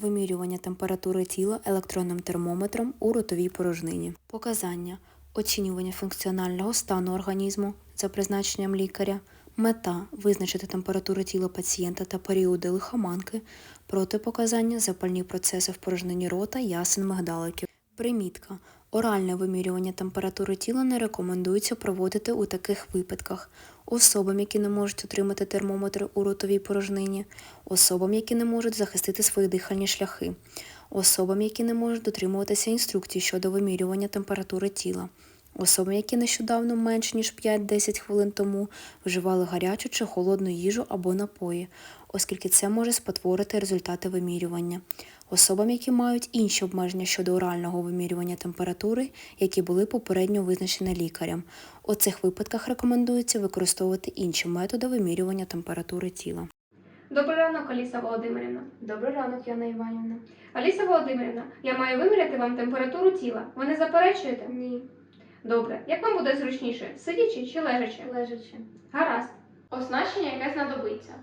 Вимірювання температури тіла електронним термометром у ротовій порожнині. Показання оцінювання функціонального стану організму за призначенням лікаря. Мета визначити температуру тіла пацієнта та періоди лихоманки, протипоказання запальні процеси в порожнині рота, ясен мигдаликів. Примітка. Оральне вимірювання температури тіла не рекомендується проводити у таких випадках: особам, які не можуть отримати термометр у ротовій порожнині, особам, які не можуть захистити свої дихальні шляхи, особам, які не можуть дотримуватися інструкцій щодо вимірювання температури тіла, особам, які нещодавно менш ніж 5-10 хвилин тому вживали гарячу чи холодну їжу або напої, оскільки це може спотворити результати вимірювання. Особам, які мають інші обмеження щодо орального вимірювання температури, які були попередньо визначені лікарем. У цих випадках рекомендується використовувати інші методи вимірювання температури тіла. Добрий ранок, Аліса Володимирівна. Добрий ранок, Яна Іванівна. Аліса Володимирівна, я маю виміряти вам температуру тіла. Ви не заперечуєте? Ні, Добре. Як вам буде зручніше, сидячи чи лежачи? лежачи. Гаразд. Оснащення, яке знадобиться.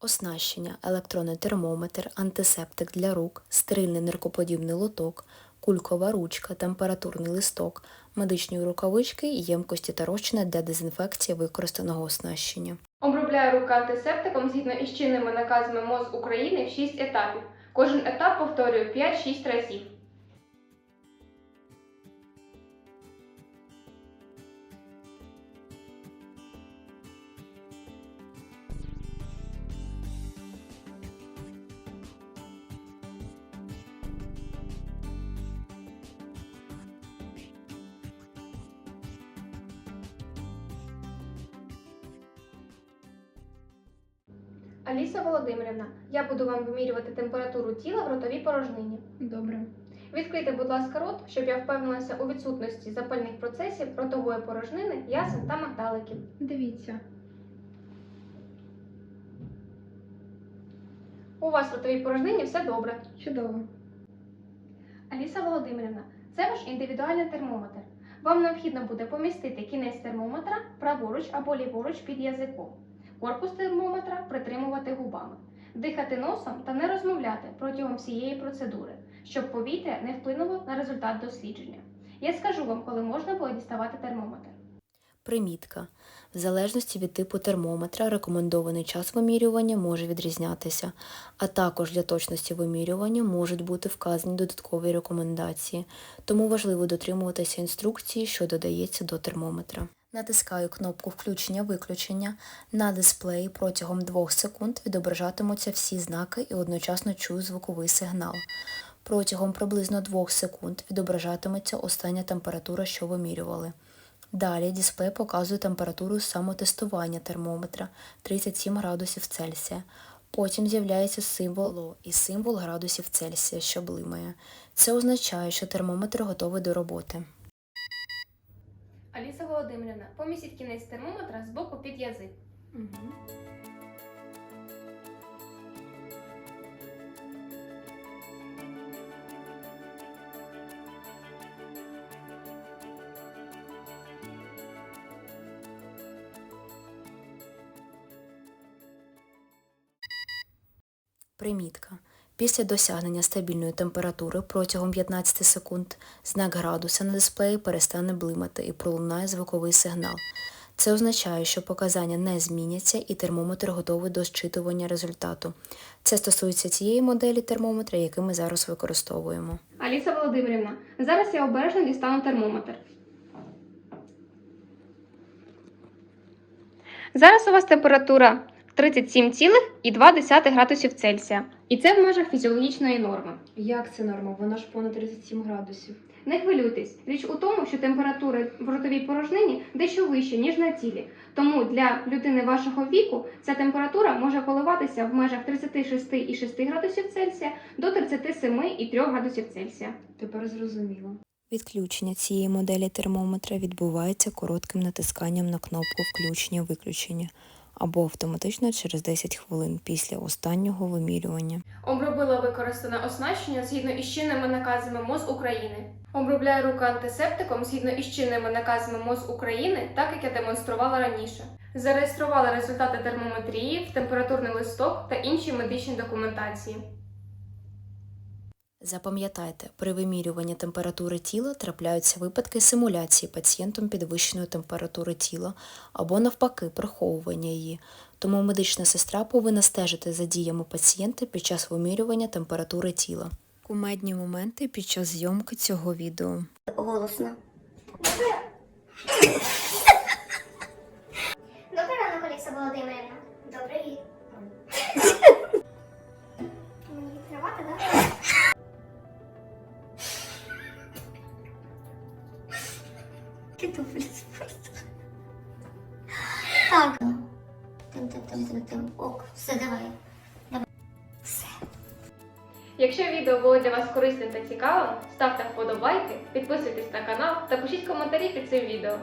Оснащення, електронний термометр, антисептик для рук, стерильний ниркоподібний лоток, кулькова ручка, температурний листок, медичні рукавички і ємкості та розчини для дезінфекції використаного оснащення. Обробляю руки антисептиком згідно із чинними наказами МОЗ України в 6 етапів. Кожен етап повторюю 5-6 разів. Аліса Володимирівна, я буду вам вимірювати температуру тіла в ротовій порожнині. Добре. Відкрийте, будь ласка, рот, щоб я впевнилася у відсутності запальних процесів ротової порожнини, ясен та магдаликів. Дивіться. У вас в ротовій порожнині все добре. Чудово. Аліса Володимирівна, це ваш індивідуальний термометр. Вам необхідно буде помістити кінець термометра праворуч або ліворуч під язиком. Корпус термометра притримувати губами, дихати носом та не розмовляти протягом всієї процедури, щоб повітря не вплинуло на результат дослідження. Я скажу вам, коли можна буде діставати термометр. Примітка. В залежності від типу термометра рекомендований час вимірювання може відрізнятися, а також для точності вимірювання можуть бути вказані додаткові рекомендації, тому важливо дотримуватися інструкції, що додається до термометра. Натискаю кнопку включення-виключення. На дисплеї протягом 2 секунд відображатимуться всі знаки і одночасно чую звуковий сигнал. Протягом приблизно 2 секунд відображатиметься остання температура, що вимірювали. Далі дисплей показує температуру самотестування термометра 37 градусів Цельсія. Потім з'являється символ «Ло» і символ градусів Цельсія, що блимає. Це означає, що термометр готовий до роботи. Аліса Володимирівна, помістіть кінець термометра з боку під язик. Примітка. Після досягнення стабільної температури протягом 15 секунд знак градуса на дисплеї перестане блимати і пролунає звуковий сигнал. Це означає, що показання не зміняться і термометр готовий до зчитування результату. Це стосується цієї моделі термометра, який ми зараз використовуємо. Аліса Володимирівна, зараз я обережно дістану термометр. Зараз у вас температура 37,2 градусів Цельсія. І це в межах фізіологічної норми. Як це норма? Вона ж понад 37 градусів. Не хвилюйтесь. Річ у тому, що температура в ротовій порожнині дещо вища, ніж на тілі. Тому для людини вашого віку ця температура може коливатися в межах 36,6 градусів Цельсія до 37,3 градусів Цельсія. Тепер зрозуміло. Відключення цієї моделі термометра відбувається коротким натисканням на кнопку включення-виключення або автоматично через 10 хвилин після останнього вимірювання. Обробила використане оснащення згідно із чинними наказами МОЗ України. Обробляю руки антисептиком згідно із чинними наказами МОЗ України, так як я демонструвала раніше. Зареєструвала результати термометрії температурний листок та інші медичні документації. Запам'ятайте, при вимірюванні температури тіла трапляються випадки симуляції пацієнтом підвищеної температури тіла або навпаки приховування її. Тому медична сестра повинна стежити за діями пацієнта під час вимірювання температури тіла. Кумедні моменти під час зйомки цього відео. голосно. Добрий ранок, Олеся Володимирівна. Добрий. Ти дублюсь просто. Так. Тим, тим, тим, тим, тим. Ок, все, давай. Якщо відео було для вас корисним та цікавим, ставте вподобайки, підписуйтесь на канал та пишіть коментарі під цим відео.